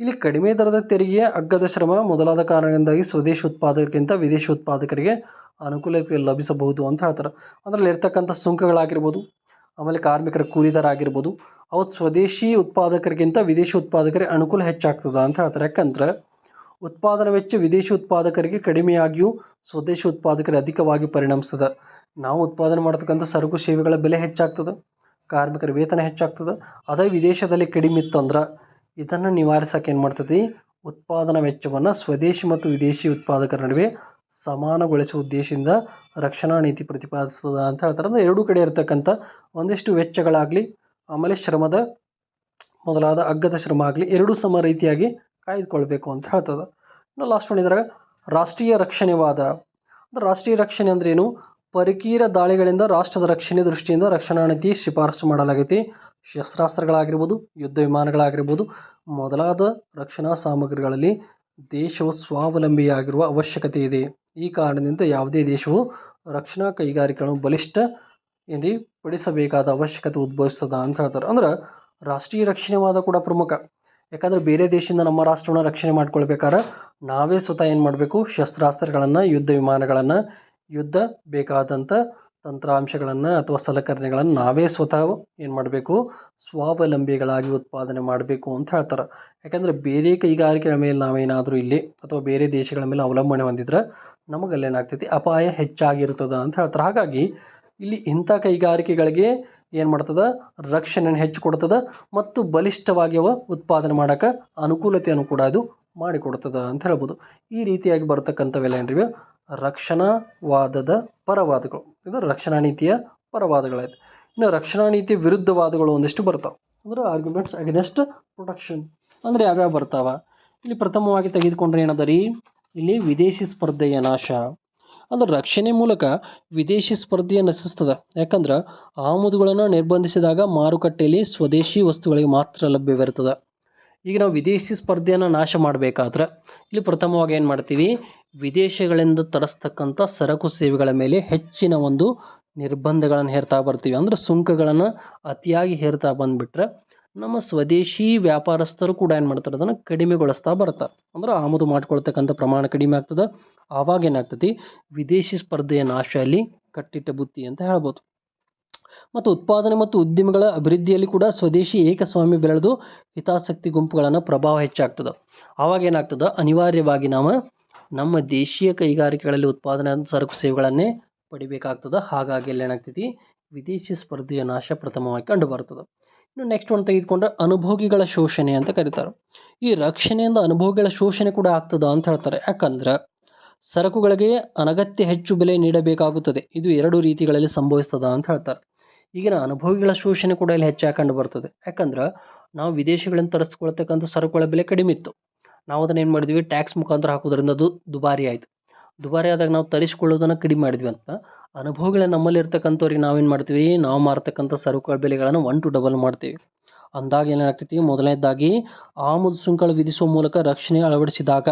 ಇಲ್ಲಿ ಕಡಿಮೆ ದರದ ತೆರಿಗೆ ಅಗ್ಗದ ಶ್ರಮ ಮೊದಲಾದ ಕಾರಣದಿಂದಾಗಿ ಸ್ವದೇಶಿ ಉತ್ಪಾದಕರಿಗಿಂತ ವಿದೇಶಿ ಉತ್ಪಾದಕರಿಗೆ ಅನುಕೂಲತೆ ಲಭಿಸಬಹುದು ಅಂತ ಹೇಳ್ತಾರೆ. ಅದರಲ್ಲಿ ಇರ್ತಕ್ಕಂಥ ಸುಂಕಗಳಾಗಿರ್ಬೋದು, ಆಮೇಲೆ ಕಾರ್ಮಿಕರ ಕೂಲಿದಾರ ಆಗಿರ್ಬೋದು ಅವು ಸ್ವದೇಶಿ ಉತ್ಪಾದಕರಿಗಿಂತ ವಿದೇಶಿ ಉತ್ಪಾದಕರಿಗೆ ಅನುಕೂಲ ಹೆಚ್ಚಾಗ್ತದೆ ಅಂತ ಹೇಳ್ತಾರೆ. ಯಾಕಂದ್ರೆ, ಉತ್ಪಾದನಾ ವೆಚ್ಚ ವಿದೇಶಿ ಉತ್ಪಾದಕರಿಗೆ ಕಡಿಮೆಯಾಗಿಯೂ ಸ್ವದೇಶಿ ಉತ್ಪಾದಕರಿಗೆ ಅಧಿಕವಾಗಿ ಪರಿಣಮಿಸ್ತದೆ. ನಾವು ಉತ್ಪಾದನೆ ಮಾಡ್ತಕ್ಕಂಥ ಸರಕು ಸೇವೆಗಳ ಬೆಲೆ ಹೆಚ್ಚಾಗ್ತದೆ, ಕಾರ್ಮಿಕರ ವೇತನ ಹೆಚ್ಚಾಗ್ತದೆ. ಅದೇ ವಿದೇಶದಲ್ಲಿ ಕಡಿಮೆ ಇತ್ತಂದ್ರೆ ಇದನ್ನು ನಿವಾರಿಸೋಕೆ ಏನು ಮಾಡ್ತದೆ ಉತ್ಪಾದನಾ ವೆಚ್ಚವನ್ನು ಸ್ವದೇಶಿ ಮತ್ತು ವಿದೇಶಿ ಉತ್ಪಾದಕರ ನಡುವೆ ಸಮಾನಗೊಳಿಸುವ ಉದ್ದೇಶದಿಂದ ರಕ್ಷಣಾ ನೀತಿ ಪ್ರತಿಪಾದಿಸ್ತದೆ ಅಂತ ಹೇಳ್ತಾರೆ. ಅಂದರೆ ಎರಡೂ ಕಡೆ ಇರತಕ್ಕಂಥ ಒಂದಿಷ್ಟು ವೆಚ್ಚಗಳಾಗಲಿ, ಆಮೇಲೆ ಶ್ರಮದ ಮೊದಲಾದ ಅಗ್ಗದ ಶ್ರಮ ಆಗಲಿ ಎರಡೂ ಸಮ ರೀತಿಯಾಗಿ ಕಾಯ್ದುಕೊಳ್ಬೇಕು ಅಂತ ಹೇಳ್ತದೆ. ಇನ್ನು ಲಾಸ್ಟ್ ಒನ್ ಇದ್ರಾಗ ರಾಷ್ಟ್ರೀಯ ರಕ್ಷಣೆವಾದ. ಅಂದ್ರೆ ರಾಷ್ಟ್ರೀಯ ರಕ್ಷಣೆ ಅಂದ್ರೆ ಏನು? ಪರಿಕೀರ ದಾಳಿಗಳಿಂದ ರಾಷ್ಟ್ರದ ರಕ್ಷಣೆ ದೃಷ್ಟಿಯಿಂದ ರಕ್ಷಣಾ ನೀತಿ ಶಿಫಾರಸು ಮಾಡಲಾಗೈತಿ. ಶಸ್ತ್ರಾಸ್ತ್ರಗಳಾಗಿರ್ಬೋದು, ಯುದ್ಧ ವಿಮಾನಗಳಾಗಿರ್ಬೋದು, ಮೊದಲಾದ ರಕ್ಷಣಾ ಸಾಮಗ್ರಿಗಳಲ್ಲಿ ದೇಶವು ಸ್ವಾವಲಂಬಿಯಾಗಿರುವ ಅವಶ್ಯಕತೆ ಇದೆ. ಈ ಕಾರಣದಿಂದ ಯಾವುದೇ ದೇಶವು ರಕ್ಷಣಾ ಕೈಗಾರಿಕೆಗಳನ್ನು ಬಲಿಷ್ಠ ಏನ್ರಿ ಪಡಿಸಬೇಕಾದ ಅವಶ್ಯಕತೆ ಉದ್ಭವಿಸ್ತದ ಅಂತ ಹೇಳ್ತಾರೆ. ಅಂದ್ರೆ ರಾಷ್ಟ್ರೀಯ ರಕ್ಷಣೆವಾದ ಕೂಡ ಪ್ರಮುಖ. ಯಾಕಂದ್ರೆ ಬೇರೆ ದೇಶದಿಂದ ನಮ್ಮ ರಾಷ್ಟ್ರವನ್ನು ರಕ್ಷಣೆ ಮಾಡ್ಕೊಳ್ಬೇಕಾದ್ರೆ ನಾವೇ ಸ್ವತಃ ಏನು ಮಾಡಬೇಕು? ಶಸ್ತ್ರಾಸ್ತ್ರಗಳನ್ನು, ಯುದ್ಧ ವಿಮಾನಗಳನ್ನು, ಯುದ್ಧ ಬೇಕಾದಂಥ ತಂತ್ರಾಂಶಗಳನ್ನು ಅಥವಾ ಸಲಕರಣೆಗಳನ್ನು ನಾವೇ ಸ್ವತಃ ಏನು ಮಾಡಬೇಕು? ಸ್ವಾವಲಂಬಿಗಳಾಗಿ ಉತ್ಪಾದನೆ ಮಾಡಬೇಕು ಅಂತ ಹೇಳ್ತಾರೆ. ಯಾಕಂದರೆ ಬೇರೆ ಕೈಗಾರಿಕೆಗಳ ಮೇಲೆ ನಾವೇನಾದರೂ ಇಲ್ಲಿ ಅಥವಾ ಬೇರೆ ದೇಶಗಳ ಮೇಲೆ ಅವಲಂಬನೆ ಹೊಂದಿದ್ರೆ ನಮಗಲ್ಲಿ ಏನಾಗ್ತೈತಿ ಅಪಾಯ ಹೆಚ್ಚಾಗಿರ್ತದೆ ಅಂತ ಹೇಳ್ತಾರೆ. ಹಾಗಾಗಿ ಇಲ್ಲಿ ಇಂಥ ಕೈಗಾರಿಕೆಗಳಿಗೆ ಏನು ಮಾಡ್ತದೆ? ರಕ್ಷಣೆಯನ್ನು ಹೆಚ್ಚು ಕೊಡ್ತದೆ ಮತ್ತು ಬಲಿಷ್ಠವಾಗಿ ಅವ ಉತ್ಪಾದನೆ ಮಾಡೋಕೆ ಅನುಕೂಲತೆಯನ್ನು ಕೂಡ ಅದು ಮಾಡಿಕೊಡ್ತದೆ ಅಂತ ಹೇಳ್ಬೋದು. ಈ ರೀತಿಯಾಗಿ ಬರ್ತಕ್ಕಂಥವೆಲ್ಲ ಏನ್ರಿವೆ ರಕ್ಷಣಾವಾದದ ಪರವಾದಗಳು. ಇದು ರಕ್ಷಣಾ ನೀತಿಯ ಪರವಾದಗಳಾಯ್ತು. ಇನ್ನು ರಕ್ಷಣಾ ನೀತಿಯ ವಿರುದ್ಧವಾದಗಳು ಒಂದಿಷ್ಟು ಬರ್ತಾವೆ. ಅಂದ್ರೆ ಆರ್ಗ್ಯುಮೆಂಟ್ಸ್ ಅಗೇನೆಸ್ಟ್ ಪ್ರೊಟೆಕ್ಷನ್ ಅಂದರೆ ಯಾವ್ಯಾವ ಬರ್ತಾವ? ಇಲ್ಲಿ ಪ್ರಥಮವಾಗಿ ತೆಗೆದುಕೊಂಡ್ರೆ ಏನದ ರೀ? ಇಲ್ಲಿ ವಿದೇಶಿ ಸ್ಪರ್ಧೆಯ ನಾಶ. ಅಂದ್ರೆ ರಕ್ಷಣೆ ಮೂಲಕ ವಿದೇಶಿ ಸ್ಪರ್ಧೆಯ ನಶಿಸ್ತದೆ. ಯಾಕಂದ್ರೆ ಆಮದುಗಳನ್ನು ನಿರ್ಬಂಧಿಸಿದಾಗ ಮಾರುಕಟ್ಟೆಯಲ್ಲಿ ಸ್ವದೇಶಿ ವಸ್ತುಗಳಿಗೆ ಮಾತ್ರ ಲಭ್ಯವಿರ್ತದೆ ಈಗ ನಾವು ವಿದೇಶಿ ಸ್ಪರ್ಧೆಯನ್ನು ನಾಶ ಮಾಡಬೇಕಾದ್ರೆ ಇಲ್ಲಿ ಪ್ರಥಮವಾಗಿ ಏನು ಮಾಡ್ತೀವಿ? ವಿದೇಶಗಳಿಂದ ತರಿಸ್ತಕ್ಕಂಥ ಸರಕು ಸೇವೆಗಳ ಮೇಲೆ ಹೆಚ್ಚಿನ ಒಂದು ನಿರ್ಬಂಧಗಳನ್ನು ಹೇರ್ತಾ ಬರ್ತೀವಿ. ಅಂದ್ರೆ ಸುಂಕಗಳನ್ನು ಅತಿಯಾಗಿ ಹೇರ್ತಾ ಬಂದುಬಿಟ್ರೆ ನಮ್ಮ ಸ್ವದೇಶಿ ವ್ಯಾಪಾರಸ್ಥರು ಕೂಡ ಏನು ಮಾಡ್ತಾರೆ, ಅದನ್ನು ಕಡಿಮೆಗೊಳಿಸ್ತಾ ಬರ್ತಾರೆ. ಅಂದ್ರೆ ಆಮದು ಮಾಡ್ಕೊಳ್ತಕ್ಕಂಥ ಪ್ರಮಾಣ ಕಡಿಮೆ ಆಗ್ತದೆ. ಆವಾಗ ಏನಾಗ್ತತಿ? ವಿದೇಶಿ ಸ್ಪರ್ಧೆಯ ನಾಶ ಅಲ್ಲಿ ಕಟ್ಟಿಟ್ಟ ಬುತ್ತಿ ಅಂತ ಹೇಳ್ಬೋದು. ಮತ್ತು ಉತ್ಪಾದನೆ ಮತ್ತು ಉದ್ಯಮಗಳ ಅಭಿವೃದ್ಧಿಯಲ್ಲಿ ಕೂಡ ಸ್ವದೇಶಿ ಏಕಸ್ವಾಮಿ ಬೆಳೆದು ಹಿತಾಸಕ್ತಿ ಗುಂಪುಗಳನ್ನು ಪ್ರಭಾವ ಹೆಚ್ಚಾಗ್ತದೆ. ಆವಾಗ ಏನಾಗ್ತದೆ? ಅನಿವಾರ್ಯವಾಗಿ ನಾವು ನಮ್ಮ ದೇಶೀಯ ಕೈಗಾರಿಕೆಗಳಲ್ಲಿ ಉತ್ಪಾದನೆ ಸರಕು ಸೇವೆಗಳನ್ನೇ ಪಡಿಬೇಕಾಗ್ತದೆ. ಹಾಗಾಗಿ ಅಲ್ಲಿ ಏನಾಗ್ತೈತಿ? ವಿದೇಶಿ ಸ್ಪರ್ಧೆಯ ನಾಶ ಪ್ರಥಮವಾಗಿ ಕಂಡು ಬರ್ತದೆ. ಇನ್ನು ನೆಕ್ಸ್ಟ್ ಒಂದು ತೆಗೆದುಕೊಂಡ್ರೆ ಅನುಭೋಗಿಗಳ ಶೋಷಣೆ ಅಂತ ಕರೀತಾರೆ. ಈ ರಕ್ಷಣೆಯಿಂದ ಅನುಭೋಗಿಗಳ ಶೋಷಣೆ ಕೂಡ ಆಗ್ತದ ಅಂತ ಹೇಳ್ತಾರೆ. ಯಾಕಂದ್ರೆ ಸರಕುಗಳಿಗೆ ಅನಗತ್ಯ ಹೆಚ್ಚು ಬೆಲೆ ನೀಡಬೇಕಾಗುತ್ತದೆ. ಇದು ಎರಡು ರೀತಿಗಳಲ್ಲಿ ಸಂಭವಿಸ್ತದ ಅಂತ ಹೇಳ್ತಾರೆ. ಈಗಿನ ಅನುಭವಿಗಳ ಶೋಷಣೆ ಕೂಡ ಇಲ್ಲಿ ಹೆಚ್ಚಾಗಿ ಕಂಡು ಬರ್ತದೆ. ಯಾಕಂದ್ರೆ ನಾವು ವಿದೇಶಗಳಿಂದ ತರಿಸ್ಕೊಳ್ತಕ್ಕಂಥ ಸರಕುಗಳ ಬೆಲೆ ಕಡಿಮೆ ಇತ್ತು. ನಾವು ಅದನ್ನು ಏನು ಮಾಡಿದ್ವಿ? ಟ್ಯಾಕ್ಸ್ ಮುಖಾಂತರ ಹಾಕೋದ್ರಿಂದ ಅದು ದುಬಾರಿ ಆಯಿತು. ದುಬಾರಿ ಆದಾಗ ನಾವು ತರಿಸ್ಕೊಳ್ಳೋದನ್ನು ಕಡಿಮೆ ಮಾಡಿದ್ವಿ ಅಂತ ಅನುಭವಗಳ ನಮ್ಮಲ್ಲಿ ಇರ್ತಕ್ಕಂಥವ್ರಿಗೆ ನಾವೇನು ಮಾಡ್ತೀವಿ? ನಾವು ಮಾರ್ತಕ್ಕಂಥ ಸರಕುಗಳ ಬೆಲೆಗಳನ್ನು ಒನ್ ಟು ಡಬಲ್ ಮಾಡ್ತೀವಿ. ಅಂದಾಗ ಏನಾಗ್ತೈತಿ ಮೊದಲನೇದಾಗಿ ಆಮದು ಸುಂಕಗಳು ವಿಧಿಸುವ ಮೂಲಕ ರಕ್ಷಣೆ ಅಳವಡಿಸಿದಾಗ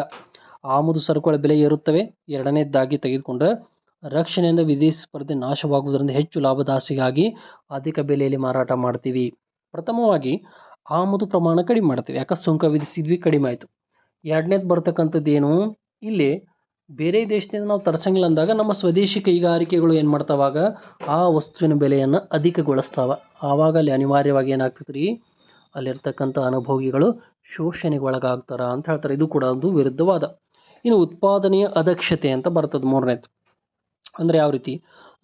ಆಮದು ಸರಕುಗಳ ಬೆಲೆ ಏರುತ್ತವೆ. ಎರಡನೇದಾಗಿ ತೆಗೆದುಕೊಂಡು ರಕ್ಷಣೆಯಿಂದ ವಿಧಿ ಸ್ಪರ್ಧೆ ನಾಶವಾಗುವುದರಿಂದ ಹೆಚ್ಚು ಲಾಭದಾಸಿಗಾಗಿ ಅಧಿಕ ಬೆಲೆಯಲ್ಲಿ ಮಾರಾಟ ಮಾಡ್ತೀವಿ. ಪ್ರಥಮವಾಗಿ ಆಮದು ಪ್ರಮಾಣ ಕಡಿಮೆ ಮಾಡ್ತೀವಿ. ಯಾಕೆ? ಸುಂಕ ವಿಧಿಸಿದ್ವಿ ಕಡಿಮೆ ಆಯಿತು. ಎರಡನೇದು ಬರ್ತಕ್ಕಂಥದ್ದು ಏನು ಇಲ್ಲಿ ಬೇರೆ ದೇಶದಿಂದ ನಾವು ತರ್ಸಂಗಿಲ್ಲ ಅಂದಾಗ ನಮ್ಮ ಸ್ವದೇಶಿ ಕೈಗಾರಿಕೆಗಳು ಏನು ಮಾಡ್ತಾವಾಗ ಆ ವಸ್ತುವಿನ ಬೆಲೆಯನ್ನು ಅಧಿಕಗೊಳಿಸ್ತಾವ. ಆವಾಗ ಅಲ್ಲಿ ಅನಿವಾರ್ಯವಾಗಿ ಏನಾಗ್ತೈತೆ ರೀ ಅಲ್ಲಿರ್ತಕ್ಕಂಥ ಅನುಭೋಗಿಗಳು ಶೋಷಣೆಗೆ ಒಳಗಾಗ್ತಾರ ಅಂತ ಹೇಳ್ತಾರೆ. ಇದು ಕೂಡ ಒಂದು ವಿರುದ್ಧವಾದ. ಇನ್ನು ಉತ್ಪಾದನೆಯ ಅದಕ್ಷತೆ ಅಂತ ಬರ್ತದೆ ಮೂರನೇದು. ಅಂದರೆ ಯಾವ ರೀತಿ?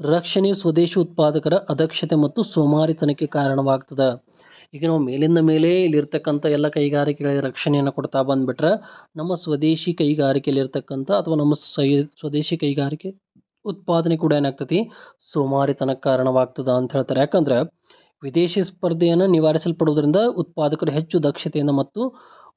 ರಕ್ಷಣೆ ಸ್ವದೇಶಿ ಉತ್ಪಾದಕರ ಅದಕ್ಷತೆ ಮತ್ತು ಸೋಮಾರಿತನಕ್ಕೆ ಕಾರಣವಾಗ್ತದೆ. ಈಗ ನಾವು ಮೇಲಿಂದ ಮೇಲೆ ಇಲ್ಲಿರ್ತಕ್ಕಂಥ ಎಲ್ಲ ಕೈಗಾರಿಕೆಗಳಿಗೆ ರಕ್ಷಣೆಯನ್ನು ಕೊಡ್ತಾ ಬಂದುಬಿಟ್ರೆ ನಮ್ಮ ಸ್ವದೇಶಿ ಕೈಗಾರಿಕೆಯಲ್ಲಿರ್ತಕ್ಕಂಥ ಅಥವಾ ನಮ್ಮ ಸ್ವದೇಶಿ ಕೈಗಾರಿಕೆ ಉತ್ಪಾದನೆ ಕೂಡ ಏನಾಗ್ತತಿ? ಸೋಮಾರಿತನಕ್ಕೆ ಕಾರಣವಾಗ್ತದ ಅಂತ ಹೇಳ್ತಾರೆ. ಯಾಕಂದ್ರೆ ವಿದೇಶಿ ಸ್ಪರ್ಧೆಯನ್ನು ನಿವಾರಿಸಲ್ಪಡುವುದರಿಂದ ಉತ್ಪಾದಕರು ಹೆಚ್ಚು ದಕ್ಷತೆಯಿಂದ ಮತ್ತು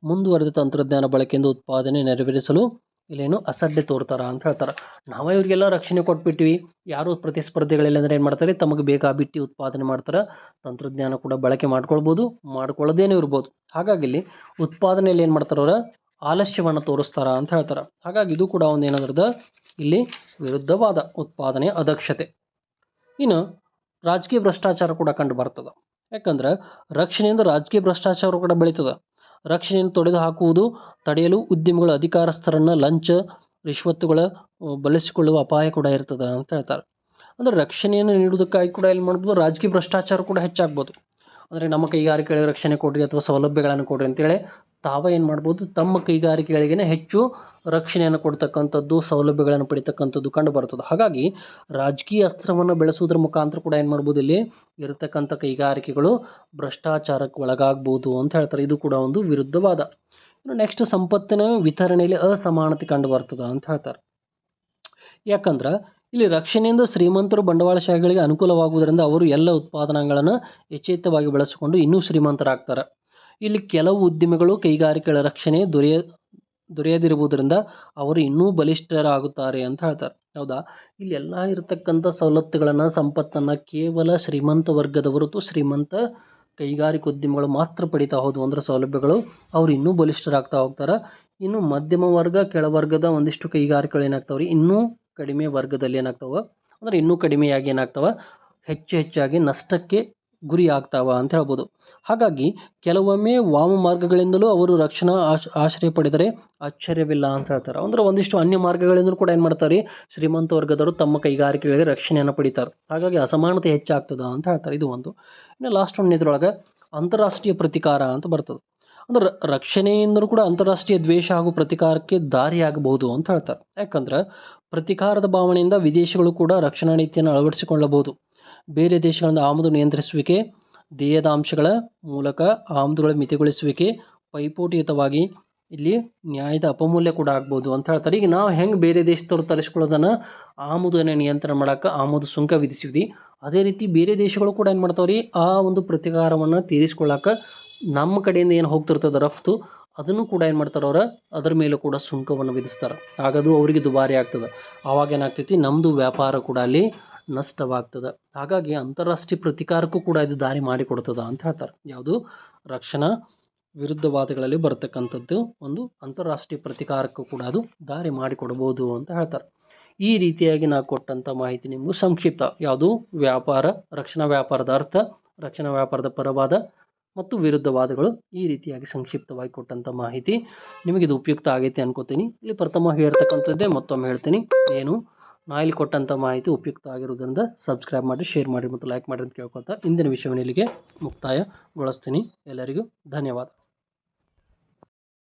ಮುಂದುವರೆದ ತಂತ್ರಜ್ಞಾನ ಬಳಕೆಯಿಂದ ಉತ್ಪಾದನೆ ನೆರವೇರಿಸಲು ಇಲ್ಲೇನು ಅಸಡ್ಡೆ ತೋರ್ತಾರ ಅಂತ ಹೇಳ್ತಾರೆ. ನಾವೇ ಇವರಿಗೆಲ್ಲ ರಕ್ಷಣೆ ಕೊಟ್ಬಿಟ್ವಿ. ಯಾರು ಪ್ರತಿಸ್ಪರ್ಧಿಗಳಿಲ್ಲ ಅಂದರೆ ಏನು ಮಾಡ್ತಾರೆ? ತಮಗೆ ಬೇಕಾಬಿಟ್ಟು ಉತ್ಪಾದನೆ ಮಾಡ್ತಾರೆ. ತಂತ್ರಜ್ಞಾನ ಕೂಡ ಬಳಕೆ ಮಾಡ್ಕೊಳ್ಬೋದು, ಮಾಡ್ಕೊಳ್ಳೋದೇನೂ ಇರ್ಬೋದು. ಹಾಗಾಗಿ ಇಲ್ಲಿ ಉತ್ಪಾದನೆಯಲ್ಲಿ ಏನು ಮಾಡ್ತಾರೆ ಅವ್ರ? ಆಲಸ್ಯವನ್ನು ತೋರಿಸ್ತಾರ ಅಂತ ಹೇಳ್ತಾರೆ. ಹಾಗಾಗಿ ಇದು ಕೂಡ ಒಂದು ಏನಾದ್ರದ ಇಲ್ಲಿ ವಿರುದ್ಧವಾದ ಉತ್ಪಾದನೆ ಅದಕ್ಷತೆ. ಇನ್ನು ರಾಜಕೀಯ ಭ್ರಷ್ಟಾಚಾರ ಕೂಡ ಕಂಡು ಬರ್ತದೆ. ಯಾಕಂದ್ರೆ ರಕ್ಷಣೆಯಿಂದ ರಾಜಕೀಯ ಭ್ರಷ್ಟಾಚಾರ ಕೂಡ ಬೆಳೀತದೆ. ರಕ್ಷಣೆಯನ್ನು ತೊಡೆದು ಹಾಕುವುದು ತಡೆಯಲು ಉದ್ಯಮಿಗಳು ಅಧಿಕಾರಸ್ಥರನ್ನು ಲಂಚ, ರಿಶ್ವತ್ತುಗಳ ಬಳಸಿಕೊಳ್ಳುವ ಅಪಾಯ ಕೂಡ ಇರ್ತದೆ ಅಂತ ಹೇಳ್ತಾರೆ. ಅಂದರೆ ರಕ್ಷಣೆಯನ್ನು ನೀಡುವುದಕ್ಕಾಗಿ ಕೂಡ ಏನು ಮಾಡ್ಬೋದು, ರಾಜಕೀಯ ಭ್ರಷ್ಟಾಚಾರ ಕೂಡ ಹೆಚ್ಚಾಗ್ಬೋದು. ಅಂದರೆ ನಮ್ಮ ಕೈಗಾರಿಕೆಗಳಿಗೆ ರಕ್ಷಣೆ ಕೊಡಿರಿ ಅಥವಾ ಸೌಲಭ್ಯಗಳನ್ನು ಕೊಡಿರಿ ಅಂತೇಳಿ ತಾವೇ ಏನು ಮಾಡ್ಬೋದು, ತಮ್ಮ ಕೈಗಾರಿಕೆಗಳಿಗೇ ಹೆಚ್ಚು ರಕ್ಷಣೆಯನ್ನು ಕೊಡ್ತಕ್ಕಂಥದ್ದು, ಸೌಲಭ್ಯಗಳನ್ನು ಪಡಿತಕ್ಕಂಥದ್ದು ಕಂಡು ಬರ್ತದೆ ಹಾಗಾಗಿ ರಾಜಕೀಯ ಅಸ್ತ್ರವನ್ನು ಬೆಳೆಸುವುದರ ಮುಖಾಂತರ ಕೂಡ ಏನು ಮಾಡ್ಬೋದು ಇಲ್ಲಿ? ಇರತಕ್ಕಂಥ ಕೈಗಾರಿಕೆಗಳು ಭ್ರಷ್ಟಾಚಾರಕ್ಕೆ ಒಳಗಾಗ್ಬೋದು ಅಂತ ಹೇಳ್ತಾರೆ. ಇದು ಕೂಡ ಒಂದು ವಿರುದ್ಧವಾದ. ಇನ್ನು ನೆಕ್ಸ್ಟ್ ಸಂಪತ್ತಿನ ವಿತರಣೆಯಲ್ಲಿ ಅಸಮಾನತೆ ಕಂಡು ಬರ್ತದೆ ಅಂತ ಹೇಳ್ತಾರೆ. ಯಾಕಂದ್ರೆ ಇಲ್ಲಿ ರಕ್ಷಣೆಯಿಂದ ಶ್ರೀಮಂತರು ಬಂಡವಾಳಶಾಹಿಗಳಿಗೆ ಅನುಕೂಲವಾಗುವುದರಿಂದ ಅವರು ಎಲ್ಲ ಉತ್ಪಾದನೆಗಳನ್ನು ಯಚೇತವಾಗಿ ಬಳಸಿಕೊಂಡು ಇನ್ನೂ ಶ್ರೀಮಂತರಾಗ್ತಾರೆ. ಇಲ್ಲಿ ಕೆಲವು ಉದ್ಯಮಿಗಳು ಕೈಗಾರಿಕೆಗಳ ರಕ್ಷಣೆ ದೊರೆಯ ದೊರೆಯದಿರುವುದರಿಂದ ಅವರು ಇನ್ನೂ ಬಲಿಷ್ಠರಾಗುತ್ತಾರೆ ಅಂತ ಹೇಳ್ತಾರೆ. ಹೌದಾ? ಇಲ್ಲಿ ಎಲ್ಲ ಇರತಕ್ಕಂಥ ಸವಲತ್ತುಗಳನ್ನು, ಸಂಪತ್ತನ್ನು ಕೇವಲ ಶ್ರೀಮಂತ ವರ್ಗದವರು ಅಥವಾ ಶ್ರೀಮಂತ ಕೈಗಾರಿಕೋದ್ಯಮಿಗಳು ಮಾತ್ರ ಪಡಿತಾ ಹೌದು ಅಂದ್ರೆ ಸೌಲಭ್ಯಗಳು ಅವರು ಇನ್ನೂ ಬಲಿಷ್ಠರಾಗ್ತಾ ಹೋಗ್ತಾರೆ. ಇನ್ನು ಮಧ್ಯಮ ವರ್ಗ ಕೆಳವರ್ಗದ ಒಂದಿಷ್ಟು ಕೈಗಾರಿಕೆಗಳು ಏನಾಗ್ತಾವ್ರಿ? ಇನ್ನೂ ಕಡಿಮೆ ವರ್ಗದಲ್ಲಿ ಏನಾಗ್ತಾವೆ? ಅಂದರೆ ಇನ್ನೂ ಕಡಿಮೆಯಾಗಿ ಏನಾಗ್ತಾವೆ? ಹೆಚ್ಚು ಹೆಚ್ಚಾಗಿ ನಷ್ಟಕ್ಕೆ ಗುರಿ ಆಗ್ತಾವ ಅಂತ ಹೇಳ್ಬೋದು. ಹಾಗಾಗಿ ಕೆಲವೊಮ್ಮೆ ವಾಮ ಮಾರ್ಗಗಳಿಂದಲೂ ಅವರು ರಕ್ಷಣಾ ಆಶ್, ಆಶ್ರಯ ಪಡೆದರೆ ಆಶ್ಚರ್ಯವಿಲ್ಲ ಅಂತ ಹೇಳ್ತಾರೆ. ಅಂದ್ರೆ ಒಂದಿಷ್ಟು ಅನ್ಯ ಮಾರ್ಗಗಳಿಂದಲೂ ಕೂಡ ಏನು ಮಾಡ್ತಾರೆ, ಶ್ರೀಮಂತ ವರ್ಗದವರು ತಮ್ಮ ಕೈಗಾರಿಕೆಗಳಿಗೆ ರಕ್ಷಣೆಯನ್ನು ಪಡಿತಾರೆ. ಹಾಗಾಗಿ ಅಸಮಾನತೆ ಹೆಚ್ಚಾಗ್ತದ ಅಂತ ಹೇಳ್ತಾರೆ. ಇದು ಒಂದು. ಇನ್ನು ಲಾಸ್ಟ್ ಒಂದು ಇದ್ರೊಳಗೆ ಅಂತಾರಾಷ್ಟ್ರೀಯ ಪ್ರತಿಕಾರ ಅಂತ ಬರ್ತದೆ. ಅಂದ್ರೆ ರಕ್ಷಣೆಯಿಂದಲೂ ಕೂಡ ಅಂತಾರಾಷ್ಟ್ರೀಯ ದ್ವೇಷ ಹಾಗೂ ಪ್ರತಿಕಾರಕ್ಕೆ ದಾರಿಯಾಗಬಹುದು ಅಂತ ಹೇಳ್ತಾರೆ. ಯಾಕಂದ್ರೆ ಪ್ರತಿಕಾರದ ಭಾವನೆಯಿಂದ ವಿದೇಶಿಗಳು ಕೂಡ ರಕ್ಷಣಾ ನೀತಿಯನ್ನು ಅಳವಡಿಸಿಕೊಳ್ಳಬಹುದು. ಬೇರೆ ದೇಶಗಳಿಂದ ಆಮದು ನಿಯಂತ್ರಿಸುವಿಕೆ ದೇಯದ ಅಂಶಗಳ ಮೂಲಕ ಆಮದುಗಳ ಮಿತಿಗೊಳಿಸುವಿಕೆ, ಪೈಪೋಟಿಯುತವಾಗಿ ಇಲ್ಲಿ ನ್ಯಾಯದ ಅಪಮೂಲ್ಯ ಕೂಡ ಆಗ್ಬೋದು ಅಂತ ಹೇಳ್ತಾರೆ. ಈಗ ನಾವು ಹೆಂಗೆ ಬೇರೆ ದೇಶದವ್ರು ತರಿಸ್ಕೊಳ್ಳೋದನ್ನು ಆಮದನ್ನು ನಿಯಂತ್ರಣ ಮಾಡೋಕೆ ಆಮದು ಸುಂಕ ವಿಧಿಸಿದ್ವಿ. ಅದೇ ರೀತಿ ಬೇರೆ ದೇಶಗಳು ಕೂಡ ಏನು ಮಾಡ್ತಾವೆ ರೀ ಆ ಒಂದು ಪ್ರತಿಕಾರವನ್ನು ತೀರಿಸ್ಕೊಳ್ಳೋಕೆ ನಮ್ಮ ಕಡೆಯಿಂದ ಏನು ಹೋಗ್ತಿರ್ತದೆ ರಫ್ತು, ಅದನ್ನು ಕೂಡ ಏನು ಮಾಡ್ತಾರೆ ಅವ್ರು? ಅದರ ಮೇಲೂ ಕೂಡ ಸುಂಕವನ್ನು ವಿಧಿಸ್ತಾರೆ. ಆಗದು ಅವರಿಗೆ ದುಬಾರಿ ಆಗ್ತದೆ. ಆವಾಗ ಏನಾಗ್ತೈತಿ? ನಮ್ಮದು ವ್ಯಾಪಾರ ಕೂಡ ಅಲ್ಲಿ ನಷ್ಟವಾಗ್ತದೆ. ಹಾಗಾಗಿ ಅಂತಾರಾಷ್ಟ್ರೀಯ ಪ್ರತಿಕಾರಕ್ಕೂ ಕೂಡ ಇದು ದಾರಿ ಮಾಡಿಕೊಡ್ತದೆ ಅಂತ ಹೇಳ್ತಾರೆ. ಯಾವುದು? ರಕ್ಷಣಾ ವಿರುದ್ಧವಾದಗಳಲ್ಲಿ ಬರ್ತಕ್ಕಂಥದ್ದು ಒಂದು ಅಂತಾರಾಷ್ಟ್ರೀಯ ಪ್ರತಿಕಾರಕ್ಕೂ ಕೂಡ ಅದು ದಾರಿ ಮಾಡಿಕೊಡ್ಬೋದು ಅಂತ ಹೇಳ್ತಾರೆ. ಈ ರೀತಿಯಾಗಿ ನಾ ಕೊಟ್ಟಂಥ ಮಾಹಿತಿ ನಿಮಗೂ ಸಂಕ್ಷಿಪ್ತ. ಯಾವುದು? ವ್ಯಾಪಾರ, ರಕ್ಷಣಾ ವ್ಯಾಪಾರದ ಅರ್ಥ, ರಕ್ಷಣಾ ವ್ಯಾಪಾರದ ಪರವಾದ ಮತ್ತು ವಿರುದ್ಧವಾದಗಳು ಈ ರೀತಿಯಾಗಿ ಸಂಕ್ಷಿಪ್ತವಾಗಿ ಕೊಟ್ಟಂಥ ಮಾಹಿತಿ. ನಿಮಗೆ ಉಪಯುಕ್ತ ಆಗೈತೆ ಅನ್ಕೋತೀನಿ. ಇಲ್ಲಿ ಪ್ರಥಮವಾಗಿ ಹೇಳ್ತಕ್ಕಂಥದ್ದೇ ಮತ್ತೊಮ್ಮೆ ಹೇಳ್ತೀನಿ. ಏನು? ನಾ ಇಲ್ಲಿ ಕೊಟ್ಟಂಥ ಮಾಹಿತಿ ಉಪಯುಕ್ತ ಆಗಿರೋದ್ರಿಂದ ಸಬ್ಸ್ಕ್ರೈಬ್ ಮಾಡಿ ಶೇರ್ ಮಾಡಿ ಮತ್ತು ಲೈಕ್ ಮಾಡಿ ಅಂತ ಕೇಳ್ಕೊತಾ ಇಂದಿನ ವಿಷಯವನ್ನು ಇಲ್ಲಿಗೆ ಮುಕ್ತಾಯಗೊಳಿಸ್ತೀನಿ. ಎಲ್ಲರಿಗೂ ಧನ್ಯವಾದ.